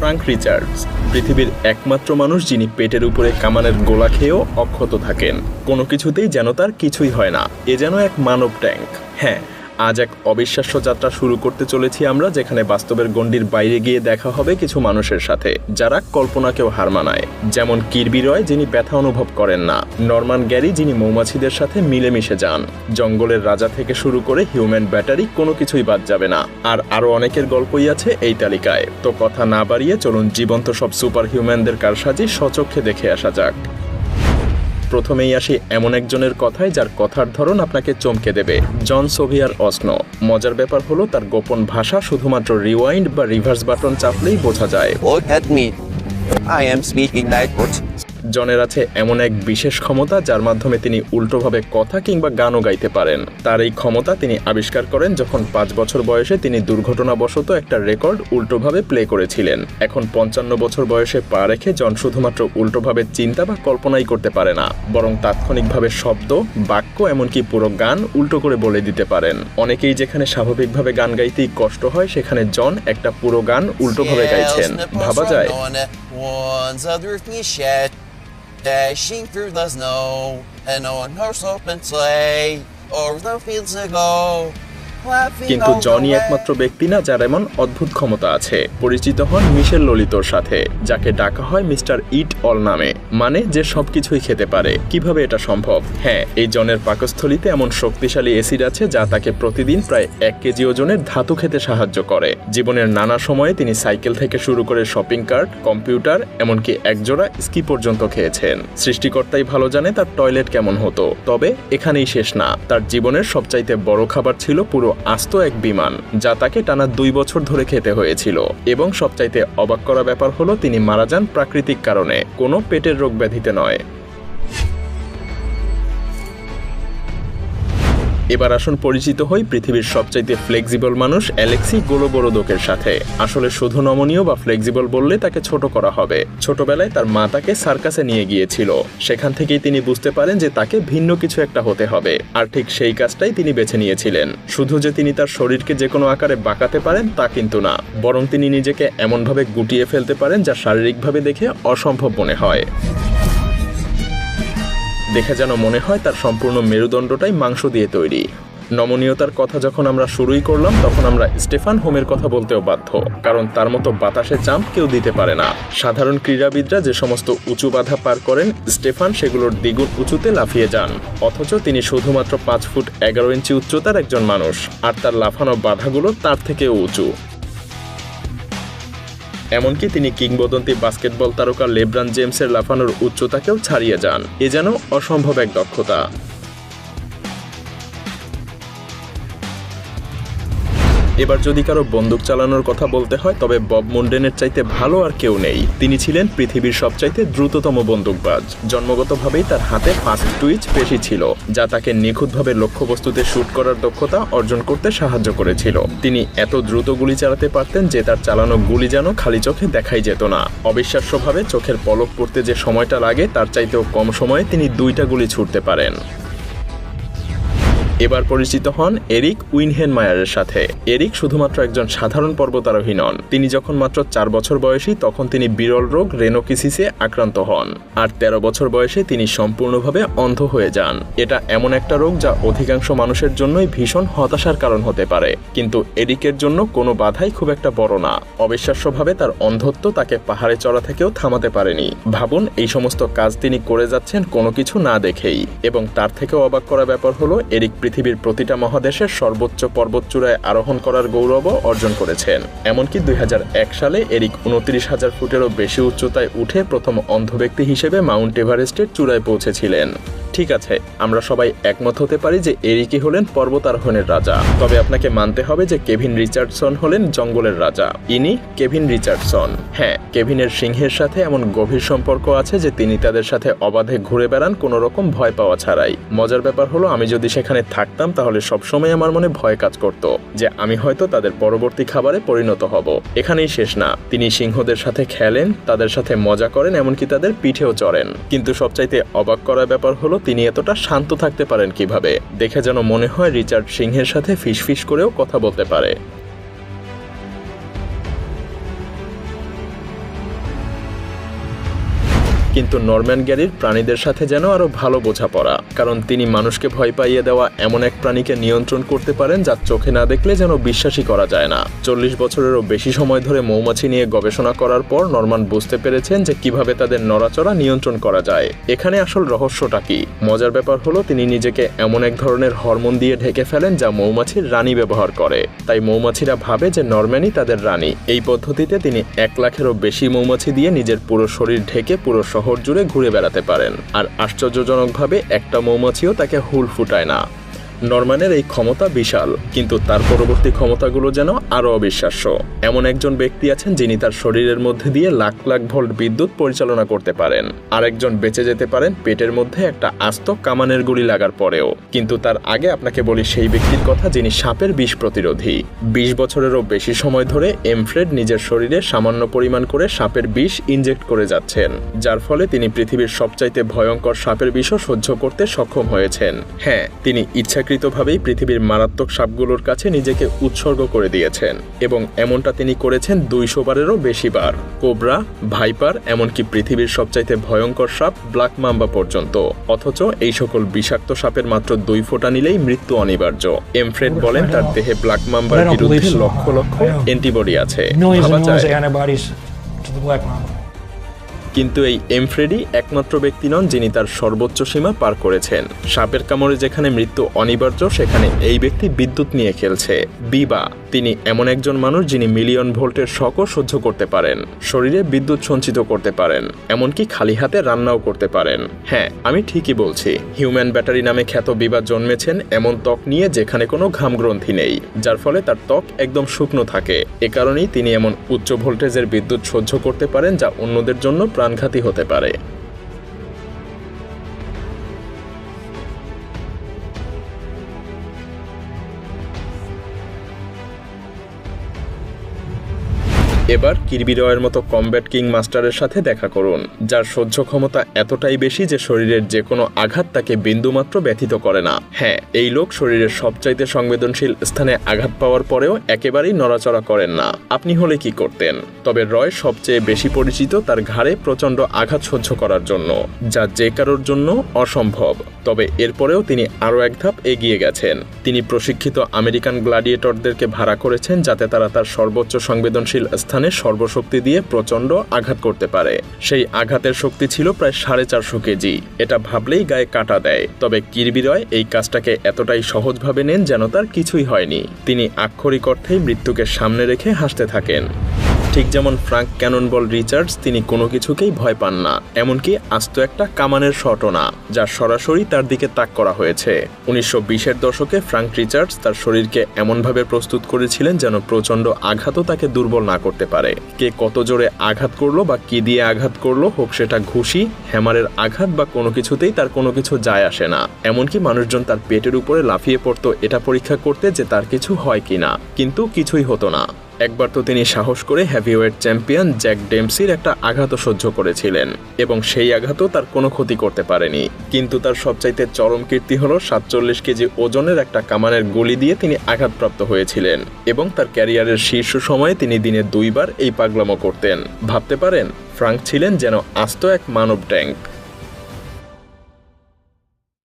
Frank Richards পৃথিবীর একমাত্র মানুষ যিনি পেটের উপরে কামানের গোলা খেয়েও অক্ষত থাকেন। কোনো কিছুতেই যেন তার কিছুই হয় না। এ যেন এক মানব ট্যাঙ্ক হ্যাঁ আজ এক অবিশ্বাস্য যাত্রা শুরু করতে চলেছি আমরা, যেখানে বাস্তবের গণ্ডির বাইরে গিয়ে দেখা হবে কিছু মানুষের সাথে, যারা কল্পনাকেও হার মানায়। যেমন কিরবি রয়, যিনি ব্যথা অনুভব করেন না। নরমান গ্যারি, যিনি মৌমাছিদের সাথে মিলেমিশে যান। জঙ্গলের রাজা থেকে শুরু করে হিউম্যান ব্যাটারি, কোনো কিছুই বাদ যাবে না। আর আরও অনেকের গল্পই আছে এই তালিকায়। তো কথা না বাড়িয়ে চলুন জীবন্ত সব সুপার হিউম্যানদের কারসাজি সচক্ষে দেখে আসা যাক। প্রথমেই আসি এমন একজনের কথায় যার কথার ধরন আপনাকে চমকে দেবে জন সোভিয়ার অস্ন মজার ব্যাপার হলো তার গোপন ভাষা শুধুমাত্র রিওয়াইন্ড বা রিভার্স বাটন চাপলেই বোঝা যায়. I am speaking backwards. জনের আছে এমন এক বিশেষ ক্ষমতা যার মাধ্যমে তিনি উল্টোভাবে কথা কিংবা গানও গাইতে পারেন। তার এই ক্ষমতা তিনি আবিষ্কার করেন যখন পাঁচ বছর বয়সে তিনি দুর্ঘটনাবশত একটা রেকর্ড উল্টোভাবে প্লে করেছিলেন। এখন পঞ্চান্ন বছর বয়সে পা রেখে জন শুধুমাত্র উল্টোভাবে চিন্তা বা কল্পনাই করতে পারে না বরং তাৎক্ষণিকভাবে শব্দ বাক্য এমনকি পুরো গান উল্টো করে বলে দিতে পারেন। অনেকেই যেখানে স্বাভাবিকভাবে গান গাইতেই কষ্ট হয় সেখানে জন একটা পুরো গান উল্টোভাবে গাইছেন। ভাবা যায় One's a drifty shed, dashing through the snow, and on horse open sleigh, over the fields to go. কিন্তু জনই একমাত্র ব্যক্তি না যার এমন অদ্ভুত ক্ষমতা আছে। পরিচিত হন মিশেল ললিতর সাথে, যাকে ডাকা হয় মিস্টার ইট অল নামে। মানে যে সবকিছুই খেতে পারে। কীভাবে এটা সম্ভব? হ্যাঁ এই জনের পাকস্থলিতে এমন শক্তিশালী এসিড আছে যা তাকে প্রতিদিন প্রায় এক কেজি ওজনের ধাতু খেতে সাহায্য করে। জীবনের নানা সময়ে তিনি সাইকেল থেকে শুরু করে শপিং কার্ট, কম্পিউটার, এমনকি একজোড়া স্কি পর্যন্ত খেয়েছেন। সৃষ্টিকর্তাই ভালো জানে তার টয়লেট কেমন হতো। তবে এখানেই শেষ না। তার জীবনের সবচাইতে বড় খাবার ছিল পুরো আস্ত এক বিমান, যা তাকে টানা দুই বছর ধরে খেতে হয়েছিল। এবং সবচাইতে অবাক করা ব্যাপার হলো, তিনি মারা যান প্রাকৃতিক কারণে। কোনো পেটের রোগ ব্যাধিতে নয়। এবার আসুন পরিচিত হই পৃথিবীর সবচাইতে ফ্লেক্সিবল মানুষ অ্যালেক্সি গোলোবোরোদোকের সাথে। আসলে শুধু নমনীয় বা ফ্লেক্সিবল বললে তাকে ছোট করা হবে। ছোটবেলায় তার মা তাকে সার্কাসে নিয়ে গিয়েছিল। সেখান থেকেই তিনি বুঝতে পারেন যে তাকে ভিন্ন কিছু একটা হতে হবে। আর ঠিক সেই কাজটাই তিনি বেছে নিয়েছিলেন। শুধু যে তিনি তার শরীরকে যে কোনো আকারে বাঁকাতে পারেন তা কিন্তু না। বরং তিনি নিজেকে এমনভাবে গুটিয়ে ফেলতে পারেন যা শারীরিকভাবে দেখে অসম্ভব মনে হয়। দেখে যেন মনে হয় তার সম্পূর্ণ মেরুদণ্ডটাই মাংস দিয়ে তৈরি। নমনীয়তার কথা যখন আমরা শুরুই করলাম, তখন আমরা স্টেফান হোমের কথা বলতেও বাধ্য, কারণ তার মতো বাতাসে চাম্প কেউ দিতে পারে না। সাধারণ ক্রীড়াবিদরা যে সমস্ত উঁচু বাধা পার করেন, স্টেফান সেগুলোর দ্বিগুণ উঁচুতে লাফিয়ে যান। অথচ তিনি শুধুমাত্র পাঁচ ফুট এগারো ইঞ্চি উচ্চতার একজন মানুষ, আর তার লাফানো বাধাগুলো তার থেকেও উঁচু। এমনকি তিনি কিংবদন্তি বাস্কেটবল তারকা লেব্রান জেমসের লাফানোর উচ্চতাকেও ছাড়িয়ে যান। এ যেন অসম্ভব এক দক্ষতা। এবার যদি কারও বন্দুক চালানোর কথা বলতে হয়, তবে বব মুন্ডেনের চাইতে ভালো আর কেউ নেই। তিনি ছিলেন পৃথিবীর সবচাইতে দ্রুততম বন্দুকবাজ। জন্মগতভাবেই তার হাতে ফাস্ট টুইচ পেশি ছিল, যা তাকে নিখুঁতভাবে লক্ষ্যবস্তুতে শুট করার দক্ষতা অর্জন করতে সাহায্য করেছিল। তিনি এত দ্রুত গুলি চালাতে পারতেন যে তার চালানো গুলি যেন খালি চোখে দেখাই যেত না। অবিশ্বাস্যভাবে চোখের পলক পড়তে যে সময়টা লাগে, তার চাইতেও কম সময়ে তিনি দুইটা গুলি ছুটতে পারেন। এবার পরিচিত হন এরিক উইনহেন মায়ারের সাথে। এরিক শুধুমাত্র একজন সাধারণ পর্বতারোহী নন। তিনি যখন মাত্র চার বছর বয়সী, তখন তিনি বিরল রোগ রেনোকিসিসে আক্রান্ত হন। আর তেরো বছর বয়সে তিনি সম্পূর্ণভাবে অন্ধ হয়ে যান। এটা এমন একটা রোগ যা অধিকাংশ মানুষের জন্যই ভীষণ হতাশার কারণ হতে পারে। কিন্তু এরিকের জন্য কোনো বাধাই খুব একটা বড় না। অবিশ্বাস্যভাবে তার অন্ধত্ব তাকে পাহাড়ে চড়া থেকেও থামাতে পারেনি। ভাবুন, এই সমস্ত কাজ তিনি করে যাচ্ছেন কোনো কিছু না দেখেই। এবং তার থেকেও অবাক করা ব্যাপার হলো, এরিক পৃথিবীর প্রতিটা মহাদেশের সর্বোচ্চ পর্বতচূড়ায় আরোহণ করার গৌরবও অর্জন করেছেন। এমনকি দুই হাজার এক সালে এরিক উনত্রিশ হাজার ফুটেরও বেশি উচ্চতায় উঠে প্রথম অন্ধ ব্যক্তি হিসেবে মাউন্ট এভারেস্টের চূড়ায় পৌঁছেছিলেন। ঠিক আছে, আমরা সবাই একমত হতে পারি যে এরিকি হলেন পর্বতারোহণের রাজা। তবে আপনাকে মানতে হবে যে কেভিন রিচার্ডসন হলেন জঙ্গলের রাজা। ইনি কেভিন রিচার্ডসন। হ্যাঁ কেভিনের সিংহের সাথে এমন গভীর সম্পর্ক আছে যে তিনি তাদের সাথে অবাধে ঘুরে বেড়ান, কোনো রকম ভয় পাওয়া ছাড়াই। মজার ব্যাপার হলো, আমি যদি সেখানে থাকতাম, তাহলে সবসময় আমার মনে ভয় কাজ করত যে আমি হয়তো তাদের পরবর্তী খাবারে পরিণত হব। এখানেই শেষ না। তিনি সিংহদের সাথে খেলেন, তাদের সাথে মজা করেন, এমনকি তাদের পিঠেও চড়েন। কিন্তু সবচাইতে অবাক করার ব্যাপার হলো তিনি এতটা শান্ত থাকতে পারেন কীভাবে? দেখে যেন মনে হয় রিচার্ড সিংহের সাথে ফিসফিস করেও কথা বলতে পারে। কিন্তু নরম্যান গ্যারির প্রাণীদের সাথে যেন আরও ভালো বোঝাপড়া। কারণ তিনি মানুষকে ভয় পাইয়ে দেওয়া এমন এক প্রাণীকে নিয়ন্ত্রণ করতে পারেন যা চোখে না দেখলে যেন বিশ্বাসই করা যায় না। চল্লিশ বছরেরও বেশি সময় ধরে মৌমাছি নিয়ে গবেষণা করার পর নরমান বুঝতে পেরেছেন যে কীভাবে তাদের নড়াচড়া নিয়ন্ত্রণ করা যায়। এখানে আসল রহস্যটা কি? মজার ব্যাপার হলো, তিনি নিজেকে এমন এক ধরনের হরমোন দিয়ে ঢেকে ফেলেন যা মৌমাছির রানী ব্যবহার করে। তাই মৌমাছিরা ভাবে যে নরম্যানই তাদের রানী। এই পদ্ধতিতে তিনি এক লাখেরও বেশি মৌমাছি দিয়ে নিজের পুরো শরীর ঢেকে পুরো শহর জুড়ে ঘুরে বেড়াতে পারেন। আর আশ্চর্যজনকভাবে একটা মৌমাছিও তাকে হুল ফুটায় না। নরম্যানের এই ক্ষমতা বিশাল, কিন্তু তার পরবর্তী ক্ষমতাগুলো যেন আরও অবিশ্বাস্য। এমন একজন ব্যক্তি আছেন যিনি তার শরীরের মধ্যে দিয়ে লাখ লাখ ভোল্ট বিদ্যুৎ পরিচালনা করতে পারেন। আরেকজন বেঁচে যেতে পারেন পেটের মধ্যে একটা আস্ত কামানের গুলি লাগার পরেও। কিন্তু তার আগে আপনাকে বলি সেই ব্যক্তির কথা যিনি সাপের বিষ প্রতিরোধী। বিশ বছরেরও বেশি সময় ধরে এমফ্রেড নিজের শরীরে সামান্য পরিমাণ করে সাপের বিষ ইনজেক্ট করে যাচ্ছেন, যার ফলে তিনি পৃথিবীর সবচাইতে ভয়ঙ্কর সাপের বিষও সহ্য করতে সক্ষম হয়েছেন। হ্যাঁ তিনি ইচ্ছাকৃতভাবেই পৃথিবীর মারাত্মক সাপগুলোর কাছে নিজেকে উৎসর্গ করে দিয়েছেন এবং এমনটা তিনি করেছেন দুইশো বারেরও বেশি বার। কোবরা ভাইপার এমনকি পৃথিবীর সবচাইতে ভয়ঙ্কর সাপ ব্ল্যাক মাম্বা পর্যন্ত। অথচ এই সকল বিষাক্ত সাপের মাত্র দুই ফোঁটা নিলেই মৃত্যু অনিবার্য। এমফ্রেড বলেন তার দেহে ব্ল্যাক মাম্বার বিরুদ্ধে লক্ষ লক্ষ অ্যান্টিবডি আছে। ভাবা যায়। কিন্তু এই এমফ্রেডি একমাত্র ব্যক্তি নন যিনি তার সর্বোচ্চ সীমা পার করেছেন। সাপের কামড়ে যেখানে মৃত্যু অনিবার্য, সেখানে এই ব্যক্তি বিদ্যুৎ নিয়ে খেলছে। বিবা, তিনি এমন একজন মানুষ যিনি মিলিয়ন ভোল্টের শকও সহ্য করতে পারেন। শরীরে বিদ্যুৎ সঞ্চিত করতে পারেন, এমনকি খালি হাতে রান্নাও করতে পারেন। হ্যাঁ আমি ঠিকই বলছি, হিউম্যান ব্যাটারি নামে খ্যাত বিবা জন্মেছেন এমন ত্বক নিয়ে যেখানে কোনো ঘামগ্রন্থি নেই, যার ফলে তার ত্বক একদম শুকনো থাকে। এ কারণেই তিনি এমন উচ্চ ভোল্টেজের বিদ্যুৎ সহ্য করতে পারেন যা অন্যদের জন্য প্রাণঘাতী হতে পারে। এবার কিরবি রয়ের মতো কমব্যাট কিং মাস্টারের সাথে দেখা করুন, যার সহ্য ক্ষমতা এতটাই বেশি যে শরীরের যে কোনো আঘাত তাকে বিন্দুমাত্র ব্যথিত করে না। হ্যাঁ এই লোক শরীরের সবচাইতে সংবেদনশীল স্থানে আঘাত পাওয়ার পরেও একেবারেই নড়াচড়া করেন না। আপনি হলে কি করতেন? তবে রয় সবচেয়ে বেশি পরিচিত তার ঘাড়ে প্রচণ্ড আঘাত সহ্য করার জন্য, যা যে কারোর জন্য অসম্ভব। তবে এরপরেও তিনি আরও এক ধাপ এগিয়ে গেছেন। তিনি প্রশিক্ষিত আমেরিকান গ্লাডিয়েটরদেরকে ভাড়া করেছেন যাতে তারা তার সর্বোচ্চ সংবেদনশীল স্থানে সর্বশক্তি দিয়ে প্রচণ্ড আঘাত করতে পারে। সেই আঘাতের শক্তি ছিল প্রায় সাড়ে চারশো কেজি। এটা ভাবলেই গায়ে কাটা দেয়। তবে কিরবি রয় এই কাজটাকে এতটাই সহজভাবে নেন যেন তার কিছুই হয়নি। তিনি আক্ষরিক অর্থেই মৃত্যুকে সামনে রেখে হাসতে থাকেন। ঠিক যেমন ফ্রাঙ্ক ক্যাননবল রিচার্ডস তিনি কোনো কিছুকেই ভয় পান না, এমনকি আস্ত একটা কামানের শটও না, যা সরাসরি তার দিকে তাক করা হয়েছে। উনিশশো বিশের দশকে ফ্রাঙ্ক রিচার্ডস তার শরীরকে এমনভাবে প্রস্তুত করেছিলেন যেন প্রচণ্ড আঘাতও তাকে দুর্বল না করতে পারে। কে কত জোরে আঘাত করল বা কি দিয়ে আঘাত করল, হোক সেটা ঘুষি, হ্যামারের আঘাত বা কোনো কিছুতেই তার কোনো কিছু যায় আসে না। এমনকি মানুষজন তার পেটের উপরে লাফিয়ে পড়তো এটা পরীক্ষা করতে যে তার কিছু হয় কিনা, কিন্তু কিছুই হতো না। একবার তো তিনি সাহস করে হ্যাভিওয়েট চ্যাম্পিয়ন জ্যাক ডেমসির একটা আঘাতও সহ্য করেছিলেন এবং সেই আঘাতও তার কোনো ক্ষতি করতে পারেনি। কিন্তু তার সবচাইতে চরম কীর্তি হল সাতচল্লিশ কেজি ওজনের একটা কামানের গুলি দিয়ে তিনি আঘাতপ্রাপ্ত হয়েছিলেন এবং তার ক্যারিয়ারের শীর্ষ সময়ে তিনি দিনে দুইবার এই পাগলামো করতেন। ভাবতে পারেন, ফ্রাঙ্ক ছিলেন যেন আস্ত এক মানব ট্যাঙ্ক।